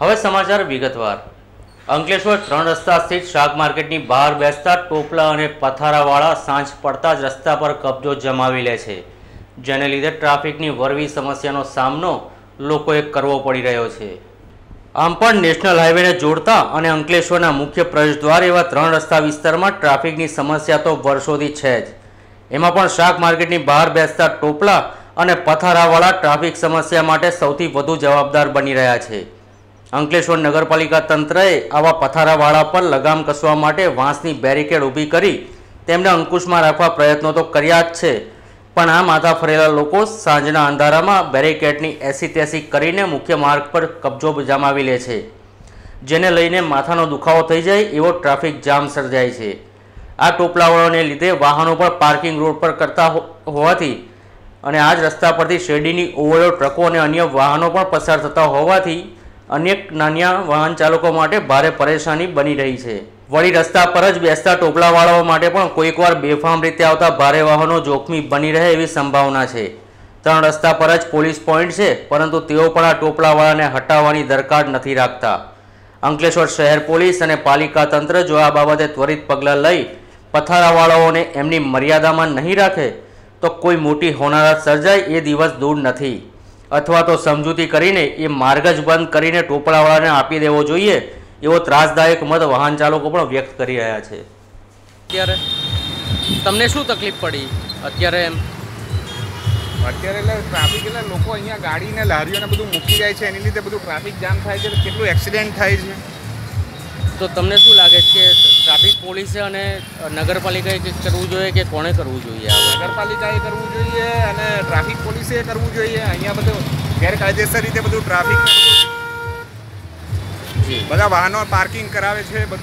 હવે સમાચાર વિગતવાર. અંકલેશ્વર ત્રણ રસ્તા સ્થિત શાક માર્કેટની બહાર બેસતા ટોપલા અને પથારાવાળા સાંજ પડતા જ રસ્તા પર કબજો જમાવી લે છે. જેને લીધે ટ્રાફિકની વરવી સમસ્યાનો સામનો લોકોએ કરવો પડી રહ્યો છે. આમ પણ નેશનલ હાઈવેને જોડતા અને અંકલેશ્વરના મુખ્ય પ્રવેશદ્વાર એવા ત્રણ રસ્તા વિસ્તારમાં ટ્રાફિકની સમસ્યા તો વર્ષોથી છે જ. એમાં પણ શાક માર્કેટની બહાર બેસતા ટોપલા અને પથારાવાળા ટ્રાફિક સમસ્યા માટે સૌથી વધુ જવાબદાર બની રહ્યા છે. અંકલેશ્વર નગરપાલિકા તંત્રએ આવા પથારાવાળા પર લગામ કસવા માટે વાંસની બેરિકેડ ઊભી કરી તેમને અંકુશમાં રાખવા પ્રયત્નો તો કર્યા જ છે. પણ આ માથા ફરેલા લોકો સાંજના અંધારામાં બેરિકેડની એસી તેસી કરીને મુખ્ય માર્ગ પર કબજો જમાવી લે છે. જેને લઈને માથાનો દુખાવો થઈ જાય એવો ટ્રાફિક જામ સર્જાય છે. આ ટોપલાવાળાને લીધે વાહનો પણ પાર્કિંગ રોડ પર કરતા હોવાથી અને આ જ રસ્તા પરથી શેરડીની ઓવરલોડ ટ્રકો અને અન્ય વાહનો પણ પસાર થતા હોવાથી અનેક નાના વાહન ચાલકો માટે ભારે પરેશાની બની રહી છે. વળી રસ્તા પર જ બેસતા ટોપલાવાળાઓ માટે પણ કોઈકવાર બેફામ રીતે આવતા ભારે વાહનો જોખમી બની રહે એવી સંભાવના છે. ત્રણ રસ્તા પર જ પોલીસ પોઈન્ટ છે, પરંતુ તેઓ પણ આ ટોપલાવાળાને હટાવવાની દરકાર નથી રાખતા. અંકલેશ્વર શહેર પોલીસ અને પાલિકા તંત્ર જો આ બાબતે ત્વરિત પગલાં લઈ પથારાવાળાઓને એમની મર્યાદામાં નહીં રાખે, તો કોઈ મોટી હોનારત સર્જાય એ દિવસ દૂર નથી. અથવા તો સમજૂતી કરીને એ માર્ગ જ બંધ કરીને ટોપલાવાળાને આપી દેવો જોઈએ એવો ત્રાસદાયક મત વાહન ચાલકો પણ વ્યક્ત કરી રહ્યા છે. અત્યારે તમને શું તકલીફ પડી? અત્યારે એમ? અત્યારે એટલે ટ્રાફિક એટલે લોકો અહીંયા ગાડીને લારીઓને બધું મૂકી જાય છે એની લીધે બધું ટ્રાફિક જામ થાય છે કેટલું એક્સિડન્ટ થાય છે. તો તમને શું લાગે છે કે ટ્રાફિક પોલીસે અને નગરપાલિકાએ કરવું જોઈએ કે કોણે કરવું જોઈએ નગરપાલિકાએ કરવું જોઈએ અને ટ્રાફિક પોલીસે કરવું જોઈએ. અહીંયા બધું ગેરકાયદેસર રીતે બધું ટ્રાફિક જી. બધા વાહનો પાર્કિંગ કરાવે છે બધું